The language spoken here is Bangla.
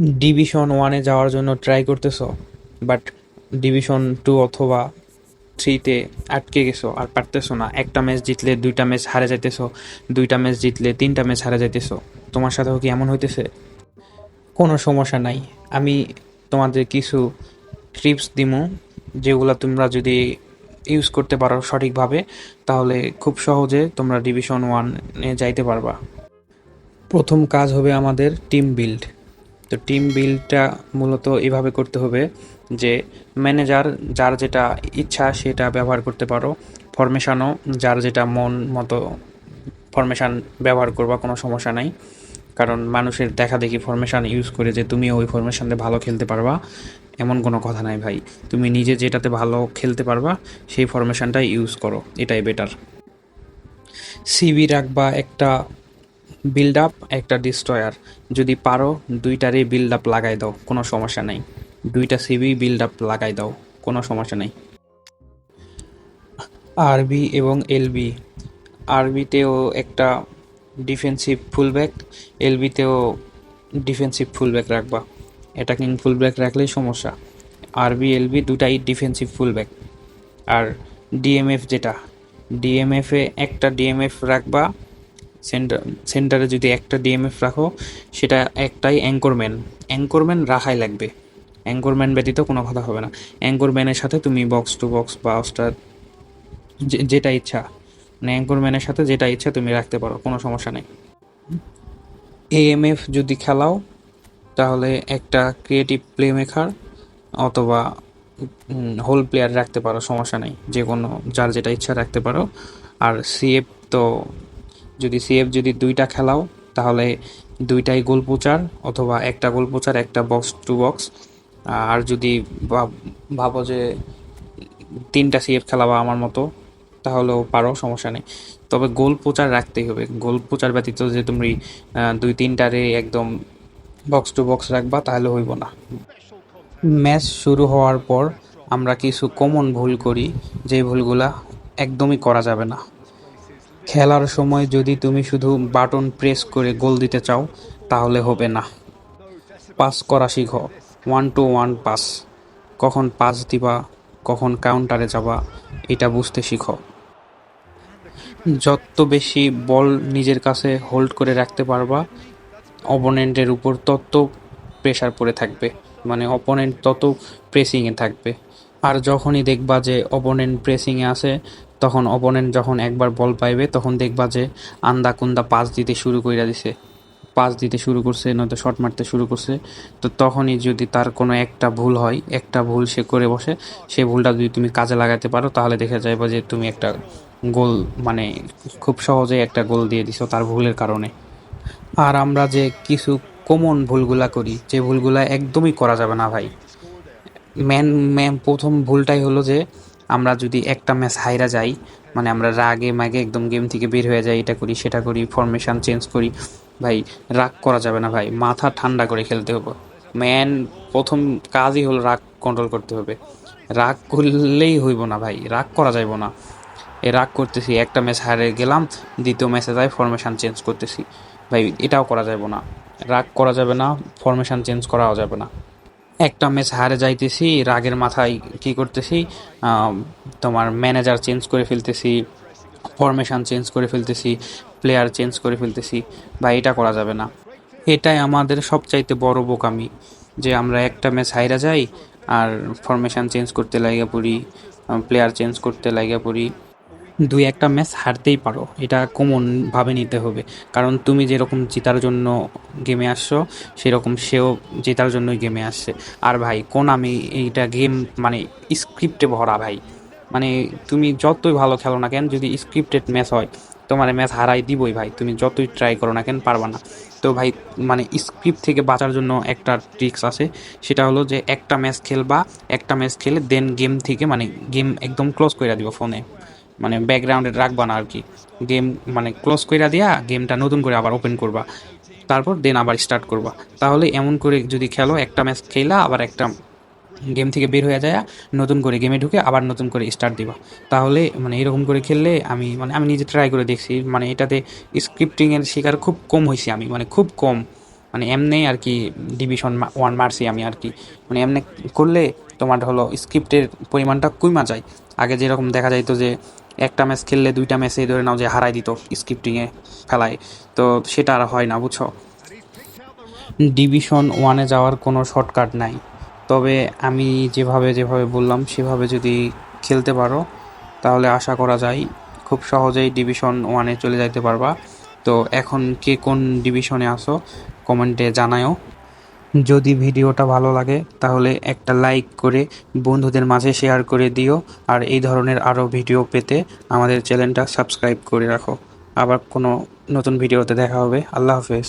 ডিভিশন ওয়ানে যাওয়ার জন্য ট্রাই করতেছো বাট ডিভিশন টু অথবা থ্রিতে আটকে গেছো আর পারতেছো না। একটা ম্যাচ জিতলে দুইটা ম্যাচ হারে যাইতেছো, দুইটা ম্যাচ জিতলে তিনটা ম্যাচ হারে যাইতেছো। তোমার সাথেও কি এমন হইতেছে? কোনো সমস্যা নাই। আমি তোমাদের কিছু ট্রিপস দিমু, যেগুলো তোমরা যদি ইউজ করতে পারো সঠিকভাবে, তাহলে খুব সহজে তোমরা ডিভিশন ওয়ানে যাইতে পারবা। প্রথম কাজ হবে আমাদের টিম বিল্ড তো টিম বিল্ডটা মূলত এভাবে করতে হবে যে ম্যানেজার যার যেটা ইচ্ছা সেটা ব্যবহার করতে পারো। ফরমেশনও যার যেটা মন মতো ফরমেশন ব্যবহার করবা, কোনো সমস্যা নাই। কারণ মানুষের দেখা দেখি ফরমেশন ইউজ করে যে তুমি ওই ফরমেশনে ভালো খেলতে পারবা, এমন কোনো কথা নাই ভাই। তুমি নিজে যেটাতে ভালো খেলতে পারবা, সেই ফরমেশনটাই ইউজ করো, এটাই বেটার সিবি রাখবা একটা বিল্ড আপ একটা ডিস্ট্রয়ার যদি পারো, দুইটারই বিল্ড আপ লাগাই দাও, কোনো সমস্যা নেই। দুইটা সিবি বিল্ড আপ লাগাই দাও, কোনো সমস্যা নেই। আরবি এবং এলবি আরবিতেও একটা ডিফেন্সিভ ফুলব্যাক এলবিতেও ডিফেন্সিভ ফুলব্যাক রাখবা। অ্যাটাকিং ফুলব্যাক রাখলেই সমস্যা। আরবি এলবি দুটাই ডিফেন্সিভ ফুলব্যাক আর ডিএমএফ যেটা ডিএমএফে একটা ডিএমএফ রাখবা সেন্টার, সেন্টারে যদি একটা ডিএমএফ রাখো, সেটা একটাই অ্যাঙ্করম্যান অ্যাঙ্করম্যান রাখাই লাগবে। অ্যাঙ্করম্যান ব্যতীত কোনো কথা হবে না। অ্যাঙ্করম্যানের সাথে তুমি বক্স টু বক্স বা স্টার যেটা ইচ্ছা মানে অ্যাঙ্করম্যানের সাথে যেটা ইচ্ছা তুমি রাখতে পারো, কোনো সমস্যা নেই। এএমএফ যদি খেলাও, তাহলে একটা ক্রিয়েটিভ প্লে মেকার অথবা হোল প্লেয়ার রাখতে পারো, সমস্যা নেই। যে কোনো, যার যেটা ইচ্ছা রাখতে পারো। আর সিএফ তো যদি সিএফ যদি দুইটা খেলাও, তাহলে দুইটাই গোল পোচার অথবা একটা গোল পোচার একটা বক্স টু বক্স আর যদি ভাব- ভাবো যে তিনটা সিএফ খেলাবা আমার মতো, তাহলেও পারো, সমস্যা নেই। তবে গোল প্রচার রাখতেই হবে। গোল প্রচার ব্যতীত যে তুমি দুই তিনটারে একদম বক্স টু বক্স রাখবা, তাহলে হইব না। ম্যাচ শুরু হওয়ার পর আমরা কিছু কমন ভুল করি। যে ভুলগুলা একদমই করা যাবে না। খেলার সময় যদি তুমি শুধু বাটন প্রেস করে গোল দিতে চাও, তাহলে হবে না। পাস করা শিখো। ওয়ান টু ওয়ান পাস কখন পাস দিবা, কখন কাউন্টারে যাবা, এটা বুঝতে শিখো। যত বেশি বল নিজের কাছে হোল্ড করে রাখতে পারবা অপোনেন্টের উপর তত প্রেশার পড়ে থাকবে। মানে অপোনেন্ট তত প্রেসিংয়ে থাকবে। আর যখনই দেখবা যে অপোনেন্ট প্রেসিংয়ে আছে, তখন অপোনেন্ট যখন একবার বল পাইবে, তখন দেখবা যে আন্দা কুন্দা পাস দিতে শুরু করে দিছে। পাস দিতে শুরু করছে, নয়তো শট মারতে শুরু করছে। তো তখনই যদি তার কোনো একটা ভুল হয়, একটা ভুল সে করে বসে সেই ভুলটা যদি তুমি কাজে লাগাতে পারো, তাহলে দেখা যাবে যে তুমি একটা গোল মানে খুব সহজেই একটা গোল দিয়ে দিছো তার ভুলের কারণে। আর আমরা যে কিছু কমন ভুলগুলা করি, যে ভুলগুলা একদমই করা যাবে না ভাই। ম্যান ম্যাম প্রথম ভুলটাই হলো যে, আমরা যদি একটা ম্যাচ হাইরা যাই মানে আমরা রাগে মাগে একদম গেম থেকে বের হয়ে যাই, এটা করি, সেটা করি ফরমেশন চেঞ্জ করি, ভাই রাগ করা যাবে না ভাই, মাথা ঠান্ডা করে খেলতে হবে। ম্যান প্রথম কাজই হলো রাগ কন্ট্রোল করতে হবে। রাগ করলেই হইব না ভাই, রাগ করা যাইব না। এ রাগ করতেছি, একটা ম্যাচ হারে গেলাম, দ্বিতীয় ম্যাচে যাই ফরমেশন চেঞ্জ করতেছি। ভাই এটাও করা যাবে না। রাগ করা যাবে না ফরমেশন চেঞ্জ করাও যাবে না। একটা ম্যাচ হারে যাইতেছি, রাগের মাথায় কি করতেছি তোমার ম্যানেজার চেঞ্জ করে ফেলতেছি ফরমেশন চেঞ্জ করে ফেলতেছি প্লেয়ার চেঞ্জ করে ফেলতেছি, বা এটা করা যাবে না। এটাই আমাদের সবচাইতে বড় বোকামি, যে আমরা একটা ম্যাচ হাইরা যাই আর ফরমেশন চেঞ্জ করতে লাগিয়া পড়ি প্লেয়ার চেঞ্জ করতে লাগিয়া পড়ি। দুই একটা ম্যাচ হারতেই পারো। এটা কমন ভাবে নিতে হবে। কারণ তুমি যেরকম জেতার জন্য গেমে আসছো, সেরকম সেও জেতার জন্যই গেমে আসছে। আর ভাই, কোন আমি এইটা গেম মানে স্ক্রিপ্টে ভরা ভাই। মানে তুমি যতই ভালো খেলো না কেন, যদি স্ক্রিপ্টেড ম্যাচ হয়, তোমার ম্যাচ হারাই দিবই ভাই। তুমি যতই ট্রাই করো না কেন, পারবা না। তো ভাই মানে স্ক্রিপ্ট থেকে বাঁচার জন্য একটা ট্রিক্স আছে। সেটা হলো যে একটা ম্যাচ খেলবা, একটা ম্যাচ খেলে দেন গেম থেকে মানে গেম একদম ক্লোজ করে দিবা ফোনে মানে ব্যাকগ্রাউন্ডে রাখবা না আর কি গেম মানে ক্লোজ কইরা দিয়া গেমটা নতুন করে আবার ওপেন করবা। তারপর দেন আবার স্টার্ট করবা। তাহলে এমন করে যদি খেলো, একটা ম্যাচ খেলা আবার একটা গেম থেকে বের হয়ে যায় নতুন করে গেমে ঢুকে আবার নতুন করে স্টার্ট দিবা। তাহলে মানে এরকম করে খেললে আমি মানে আমি নিজে ট্রাই করে দেখছি। মানে এটাতে স্ক্রিপ্টিংয়ের শিকার খুব কম হয়েছি আমি মানে খুব কম। মানে এমনি আর কি ডিভিশন ওয়ান মারছি আমি আর কি মানে এমনি করলে তোমার হলো স্ক্রিপ্টের পরিমাণটা কমা যায়। আগে যেরকম দেখা যাইতো যে একটা ম্যাচ খেললে দুইটা ম্যাচে ধরে নাও যে হারাই দিত স্ক্রিপ্টিংয়ে ফেলায়। তো সেটা আর হয় না, বুঝছ? ডিভিশন ওয়ানে যাওয়ার কোনো শর্টকাট নাই। তবে আমি যেভাবে যেভাবে বললাম, সেভাবে যদি খেলতে পারো, তাহলে আশা করা যায় খুব সহজেই ডিভিশন ওয়ানে চলে যাইতে পারবা। তো এখন কে কোন ডিভিশনে আসো কমেন্টে জানায়ও। যদি ভিডিওটা ভালো লাগে, তাহলে একটা লাইক করে বন্ধুদের মাঝে শেয়ার করে দিও। আর এই ধরনের আরও ভিডিও পেতে আমাদের চ্যানেলটা সাবস্ক্রাইব করে রাখো। আবার কোনো নতুন ভিডিওতে দেখা হবে। আল্লাহ হাফেজ.